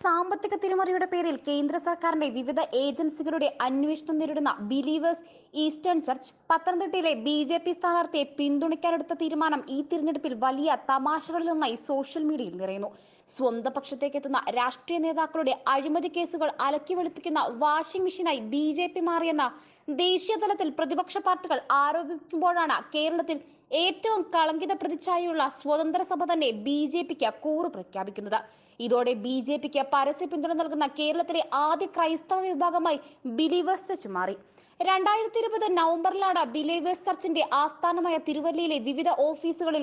സാമ്പത്തിക തിരിമറിയുടെ പേരിൽ കേന്ദ്ര സർക്കാരിന്റെ വിവിധ ഏജൻസികളുടെ അന്വേഷണം നേരിടുന്ന ബിലീവേഴ്സ് ഈസ്റ്റേൺ ചർച്ച് പത്തനംതിട്ടയിലെ ബി ജെ പി സ്ഥാനാർത്ഥിയെ പിന്തുണയ്ക്കാനെടുത്ത തീരുമാനം ഈ തിരഞ്ഞെടുപ്പിൽ വലിയ തമാശകളിലൊന്നായി സോഷ്യൽ മീഡിയയിൽ നിറയുന്നു. സ്വന്തം പക്ഷത്തേക്ക് എത്തുന്ന രാഷ്ട്രീയ നേതാക്കളുടെ അഴിമതി കേസുകൾ അലക്കി വെളുപ്പിക്കുന്ന വാഷിംഗ് മെഷീനായി ബി ജെ പി മാറിയെന്ന ദേശീയ തലത്തിൽ പ്രതിപക്ഷ പാർട്ടികൾ ആരോപിക്കുമ്പോഴാണ് കേരളത്തിൽ ഏറ്റവും കളങ്കിത പ്രതിച്ഛായയുള്ള സ്വതന്ത്ര സഭ തന്നെ ബി ജെ പിക്ക് കൂറ് പ്രഖ്യാപിക്കുന്നത്. ഇതോടെ ബി ജെ പിക്ക് പരസ്യ പിന്തുണ നൽകുന്ന കേരളത്തിലെ ആദ്യ ക്രൈസ്തവ വിഭാഗമായി ബിലീവേഴ്സ് ചർച്ച് മാറി. രണ്ടായിരത്തി ഇരുപത് നവംബറിലാണ് ബിലീവേഴ്സ് ചർച്ചിന്റെ ആസ്ഥാനമായ തിരുവല്ലയിലെ വിവിധ ഓഫീസുകളിൽ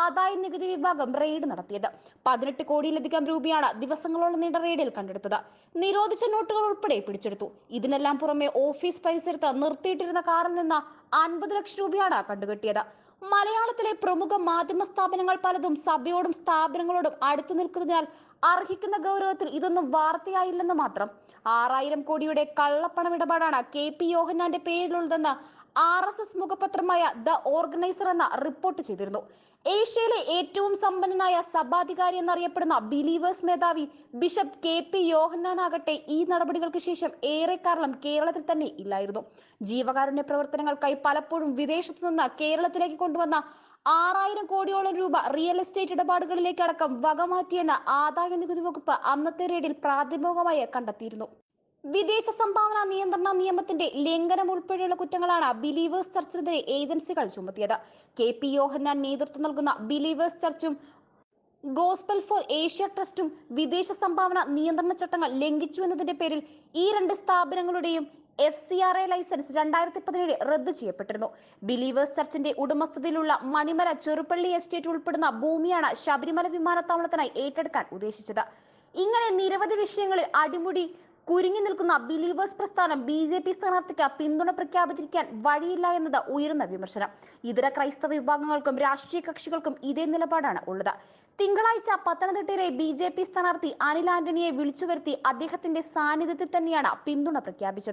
ആദായ നികുതി വിഭാഗം റെയ്ഡ് നടത്തിയത്. പതിനെട്ട് കോടിയിലധികം രൂപയാണ് ദിവസങ്ങളോളം നീണ്ട റെയ്ഡിൽ കണ്ടെടുത്തത്. നിരോധിച്ച നോട്ടുകൾ ഉൾപ്പെടെ പിടിച്ചെടുത്തു. ഇതിനെല്ലാം പുറമെ ഓഫീസ് പരിസരത്ത് നിർത്തിയിട്ടിരുന്ന കാറിൽ നിന്ന് അൻപത് ലക്ഷം രൂപയാണ് കണ്ടുകെട്ടിയത്. മലയാളത്തിലെ പ്രമുഖ മാധ്യമ സ്ഥാപനങ്ങൾ പലതും സഭയോടും സ്ഥാപനങ്ങളോടും അടുത്തു നിൽക്കുന്നതിനാൽ അർഹിക്കുന്ന ഗൗരവത്തിൽ ഇതൊന്നും വാർത്തയായില്ലെന്ന് മാത്രം. ആറായിരം കോടിയുടെ കള്ളപ്പണം ഇടപാടാണ് കെ പി യോഹന്നാന്റെ പേരിലുള്ളതെന്ന് ആർ എസ് എസ് മുഖപത്രമായ ദ ഓർഗനൈസർ എന്ന റിപ്പോർട്ട് ചെയ്തിരുന്നു. ഏഷ്യയിലെ ഏറ്റവും സമ്പന്നനായ സഭാധികാരി എന്നറിയപ്പെടുന്ന ബിലീവേഴ്സ് മേധാവി ബിഷപ്പ് കെ പി യോഹന്നാനാകട്ടെ ഈ നടപടികൾക്ക് ശേഷം ഏറെ കാരണം കേരളത്തിൽ തന്നെ ഇല്ലായിരുന്നു. ജീവകാരുണ്യ പ്രവർത്തനങ്ങൾക്കായി പലപ്പോഴും വിദേശത്തു നിന്ന് കേരളത്തിലേക്ക് കൊണ്ടുവന്ന ആറായിരം കോടിയോളം രൂപ റിയൽ എസ്റ്റേറ്റ് ഇടപാടുകളിലേക്കടക്കം വകമാറ്റിയെന്ന് ആദായ നികുതി വകുപ്പ് അന്നത്തെ റെയ്ഡിൽ പ്രാഥമികമായി കണ്ടെത്തിയിരുന്നു. വിദേശ സംഭാവന നിയന്ത്രണ നിയമത്തിന്റെ ലംഘനം ഉൾപ്പെടെയുള്ള കുറ്റങ്ങളാണ് ബിലീവേഴ്സ് ചർച്ചിനെതിരെ ഏജൻസികൾ ചുമത്തിയത്. കെ പി യോഹന്നാൻ നേതൃത്വം നൽകുന്ന ബിലീവേഴ്സ് ചർച്ചും ഗോസ്പൽ ഫോർ ഏഷ്യ ട്രസ്റ്റും വിദേശ സംഭാവന നിയന്ത്രണ ചട്ടങ്ങൾ ലംഘിച്ചു എന്നതിന്റെ പേരിൽ ഈ രണ്ട് സ്ഥാപനങ്ങളുടെയും F C R A licence രണ്ടായിരത്തി പതിനേഴ് റദ്ദു ചെയ്യപ്പെട്ടിരുന്നു. ബിലീവേഴ്സ് ചർച്ചിന്റെ ഉടമസ്ഥതയിലുള്ള മണിമല ചെറുപ്പള്ളി എസ്റ്റേറ്റ് ഉൾപ്പെടുന്ന ഭൂമിയാണ് ശബരിമല വിമാനത്താവളത്തിനായി ഏറ്റെടുക്കാൻ ഉദ്ദേശിച്ചത്. ഇങ്ങനെ നിരവധി വിഷയങ്ങളിൽ അടിമുടി കുരുങ്ങി നിൽക്കുന്ന ബിലീവേഴ്സ് പ്രസ്ഥാനം ബി ജെ പി സ്ഥാനാർത്ഥിക്ക് പിന്തുണ പ്രഖ്യാപിച്ചിരിക്കാൻ വഴിയില്ല എന്നത് ഉയർന്ന വിമർശനം. ഇതര ക്രൈസ്തവ വിഭാഗങ്ങൾക്കും രാഷ്ട്രീയ കക്ഷികൾക്കും ഇതേ നിലപാടാണ് ഉള്ളത്. തിങ്കളാഴ്ച പത്തനംതിട്ടയിലെ ബി ജെ പി സ്ഥാനാർത്ഥി അനിൽ ആന്റണിയെ വിളിച്ചു വരുത്തി അദ്ദേഹത്തിന്റെ സാന്നിധ്യത്തിൽ തന്നെയാണ് പിന്തുണ പ്രഖ്യാപിച്ചത്.